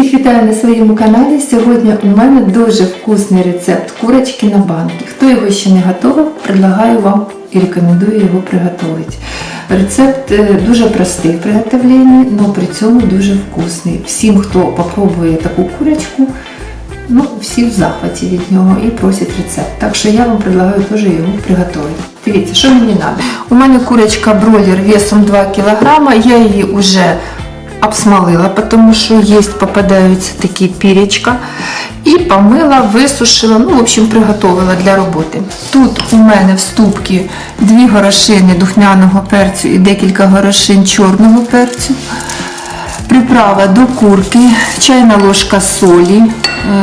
Всіх вітаю на своєму каналі. Сьогодні у мене дуже вкусний рецепт курочки на банки. Хто його ще не готував, предлагаю вам і рекомендую його приготувати. Рецепт е, дуже простий в приготовленні, але при цьому дуже вкусний. Всім, хто попробує таку курочку, ну, всі в захваті від нього і просять рецепт. Так що я вам предлагаю теж його приготувати. Дивіться, що мені треба. У мене курочка бройлер весом 2 кг, я її вже обсмолила, тому що є, попадаються такі пірячка. І помила, висушила, ну, в общем, приготувала для роботи. Тут у мене в ступці дві горошини духмяного перцю і декілька горошин чорного перцю. Приправа до курки, чайна ложка солі,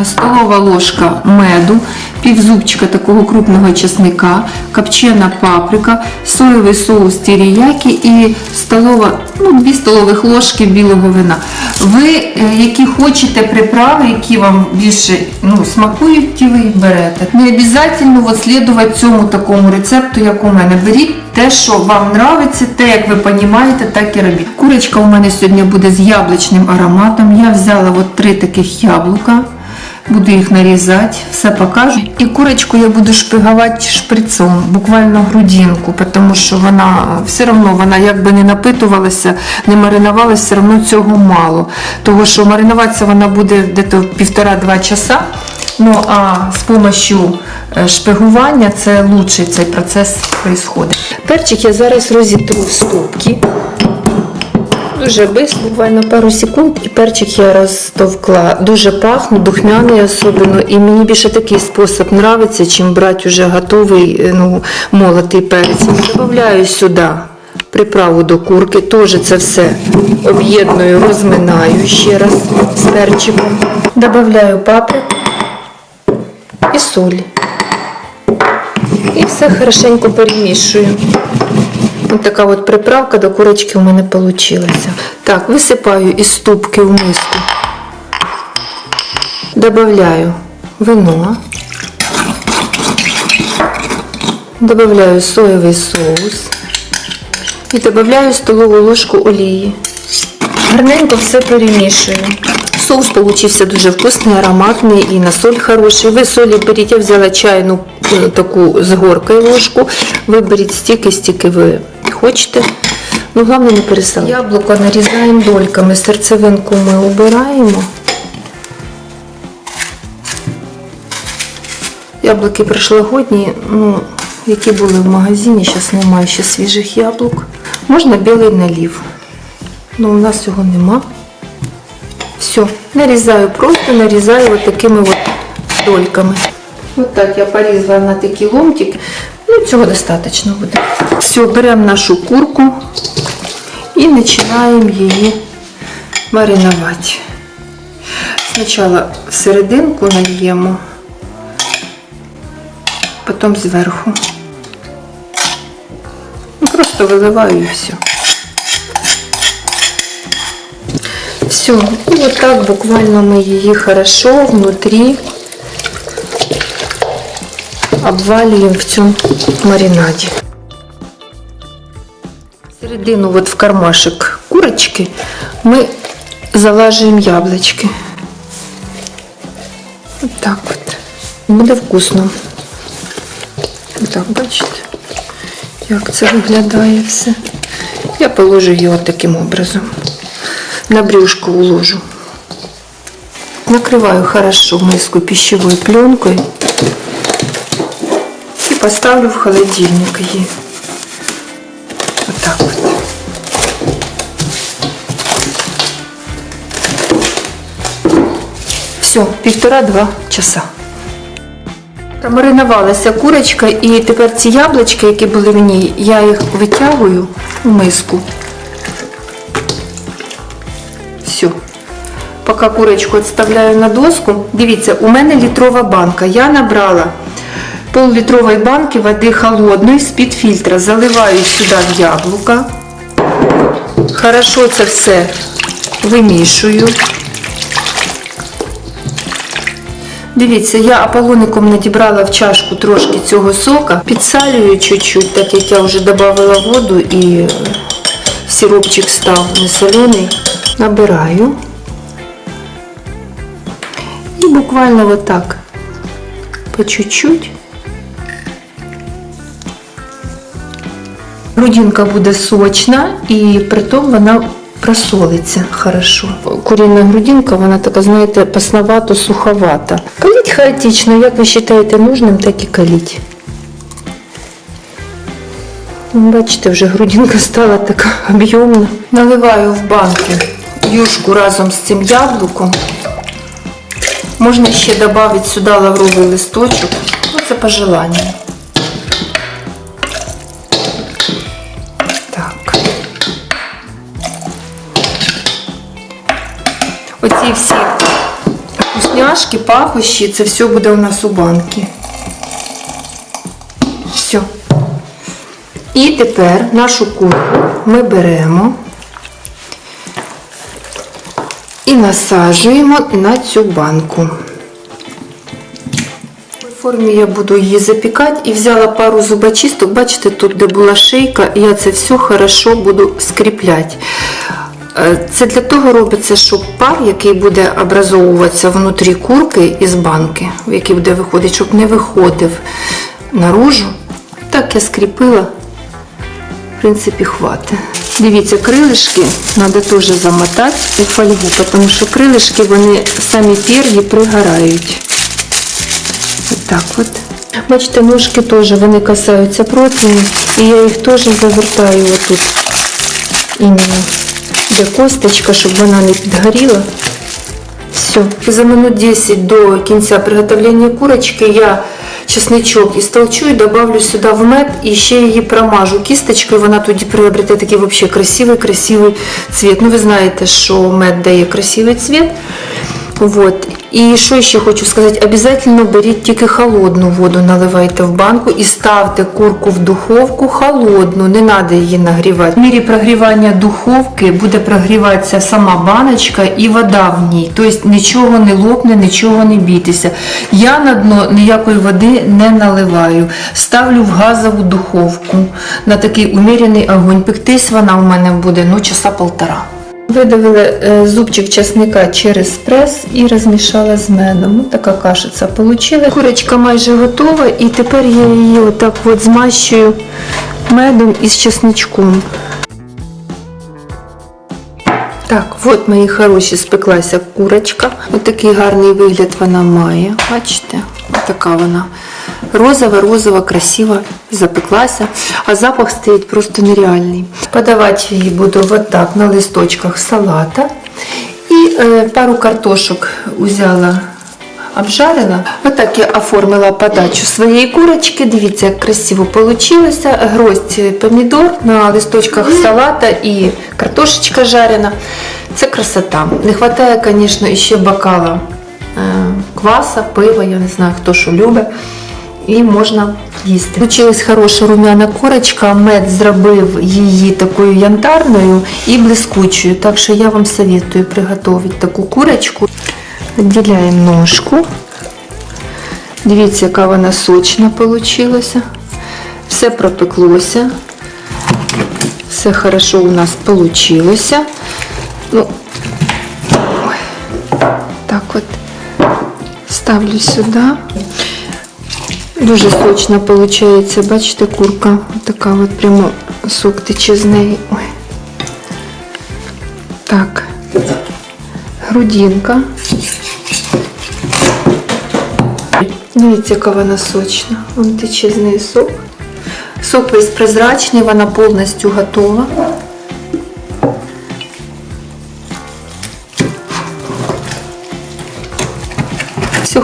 е, столова ложка меду, півзубчика такого крупного чесника, копчена паприка, соєвий соус тіріякі і столова, ну, 2 столових ложки білого вина. Ви, е, які хочете приправи, які вам більше ну, смакують, ті ви їх берете. Не обов'язково слідувати цьому такому рецепту, як у мене. Беріть те, що вам подобається, те, як ви розумієте, так і робіть. Курочка у мене сьогодні буде з яблучним ароматом. Я взяла от три таких яблука. Буду їх нарізати, все покажу. І курочку я буду шпигувати шприцом, буквально грудинку, тому що вона все одно вона якби не напитувалася, не маринувалася, все одно цього мало. Того що маринуватися вона буде десь півтора-два часа. Ну а з допомогою е, шпигування це лучше цей процес відбувається. Перчик я зараз розітру в ступки. Дуже швидко, буквально пару секунд, і перчик я розтовкла. Дуже пахне, духмяний особливо. І мені більше такий спосіб подобається, чим брати вже готовий е, ну, молотий перець. Добавляю сюди приправу до курки, теж це все об'єдную, розминаю ще раз з перчиком. Добавляю паприку і соль. І все хорошенько перемішую. Ось така от приправка до курочки у мене вийшла. Так, висипаю із ступки в миску. Добавляю вино. Добавляю соєвий соус. І додаю столову ложку олії. Гарненько все перемішую. Соус получився дуже вкусний, ароматний і на соль хороший. Ви солі беріть, я взяла чайну е, таку з горкою ложку. Ви беріть стільки, стільки ви хочете. Ну, головне не пересолити. Яблуко нарізаємо дольками, серцевинку ми обираємо. Яблуки прошлогодні, ну, які були в магазині, зараз немає ще свіжих яблук. Можна білий налів. Ну, у нас цього нема. Все, нарізаю, просто нарізаю вот такими вот дольками. Вот так я порізала на такі ломтики. Ну, цього достатньо буде. Все, беремо нашу курку і починаємо її маринувати. Спочатку в серединку нальємо, потім зверху. Ну, Просто виливаю і все. Все, и вот так буквально мы ее хорошо внутри обваливаем в цьому маринаде. Середину вот в кармашек курочки мы залаживаем яблочки. Вот так вот. Буде вкусно. Вот так, бачите, як це виглядає все. Я положу його таким образом на брюшко уложу. Накрываю хорошо миску пищевой пленкой и поставлю в холодильник ее. Вот так вот. Все, півтора-два часа. Промаринувалася курочка і тепер ці яблучки, які були в ній, я їх витягую в миску. Поки курочку відставляю на доску. Дивіться, у мене літрова банка. Я набрала пол-літрової банки води холодної з-під фільтра. Заливаю сюди в яблука. Хорошо це все вимішую. Дивіться, я аполоником надібрала в чашку трошки цього сока, підсалюю чуть-чуть, так як я вже додавала воду і сиропчик став не солений. Набираю буквально вот так, по чуть-чуть. Грудинка буде сочна і притом вона просолиться хорошо. Курінна грудинка, вона така, знаєте, пасновато суховата. Каліть хаотично, як ви вважаєте нужним, так і каліть. Бачите, вже грудинка стала така об'ємна. Наливаю в банки юшку разом з цим яблуком. Можна ще додати сюди лавровий листочок. Ну, це по желанню. Так. Оці всі вкусняшки, пахощі, це все буде у нас у банки. Все. І тепер нашу курку ми беремо і насаджуємо на цю банку. В формі я буду її запікати і взяла пару зубочисток. Бачите, тут де була шийка, я це все хорошо буду скріпляти. Е, Це для того робиться, щоб пар, який буде образовуватися внутрі курки із банки, який буде виходити, щоб не виходив наружу. Так я скріпила, в принципі, хватить. Дивіться, крилишки треба теж замотати у фольгу, тому що крилишки вони самі перші пригорають. Так от. Бачите, ножки теж вони касаються противні, і я їх теж завертаю отут. Іменно де косточка, щоб вона не підгоріла. Все. За минут 10 до кінця приготовлення курочки я чесничок істолчу і добавлю сюди в мед і ще її промажу кісточкою. Вона тоді приобрете такий взагалі красивий, красивий цвіт. Ну, ви знаєте, що мед дає красивий цвіт. Вот. І що ще хочу сказати, обов'язково беріть тільки холодну воду, наливайте в банку і ставте курку в духовку холодну, не треба її нагрівати. В мірі прогрівання духовки буде прогріватися сама баночка і вода в ній. Тобто нічого не лопне, нічого не бійтеся. Я на дно ніякої води не наливаю. Ставлю в газову духовку на такий умірений огонь. Пектись вона у мене буде ну, часа полтора. Видавили е, зубчик часника через прес і розмішала з медом. Ось така кашиця вийшла. Курочка майже готова і тепер я її отак от змащую медом із часничком. Так, от мої хороші спеклася курочка. Ось такий гарний вигляд вона має. Бачите? Така вона розова, розова, красива, запеклася, а запах стоїть просто нереальний. Подавати її буду вот так на листочках салата. І е, пару картошок взяла. Обжарила. Отак я оформила подачу своєї курочки. Дивіться, як красиво вийшло. Гроздь помідор на листочках салата і картошечка жарена. Це красота. Не вистачає, звісно, ще бокала е, кваса, пива, я не знаю, хто що любить. І можна їсти. Получилась хороша рум'яна корочка, мед зробив її такою янтарною і блискучою. Так що я вам советую приготувати таку курочку. Відділяємо ножку. Дивіться, яка вона сочна вийшла. Все пропеклося. Все хорошо у нас вийшло. Ну, так от ставлю сюди. Дуже сочно виходить, бачите, курка. Така от прямо сок тече з неї. Ой. Так. Грудинка. Дивіться, яка вона сочна. Вон тече з неї сок. Сок весь прозрачний, вона повністю готова.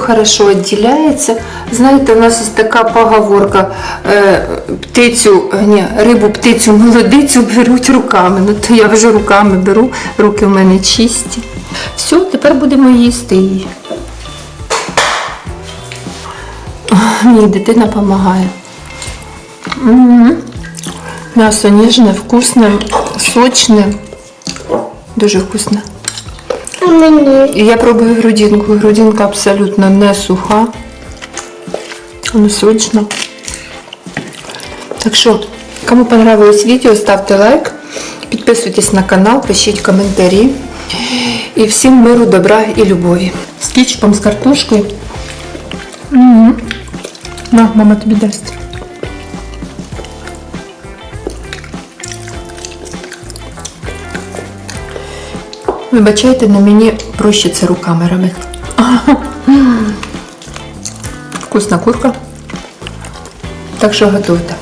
Хорошо відділяється. Знаєте, у нас є така поговорка, е, птицю, ні, рибу, птицю, молодицю беруть руками. Ну то я вже руками беру, руки в мене чисті. Все, тепер будемо їсти її. Мені дитина допомагає. М'ясо ніжне, вкусне, сочне. Дуже вкусне. А мені. Я пробую грудинку. Грудинка абсолютно не суха. Вона сочна. Так що, кому понравилось відео, ставте лайк, підписуйтесь на канал, пишіть коментарі. І всім миру, добра і любові. З кетчупом, з картошкою. М. На, мама тобі дасть. Вибачайте, на мені проще це руками робити. Вкусна курка. Так що готуйте.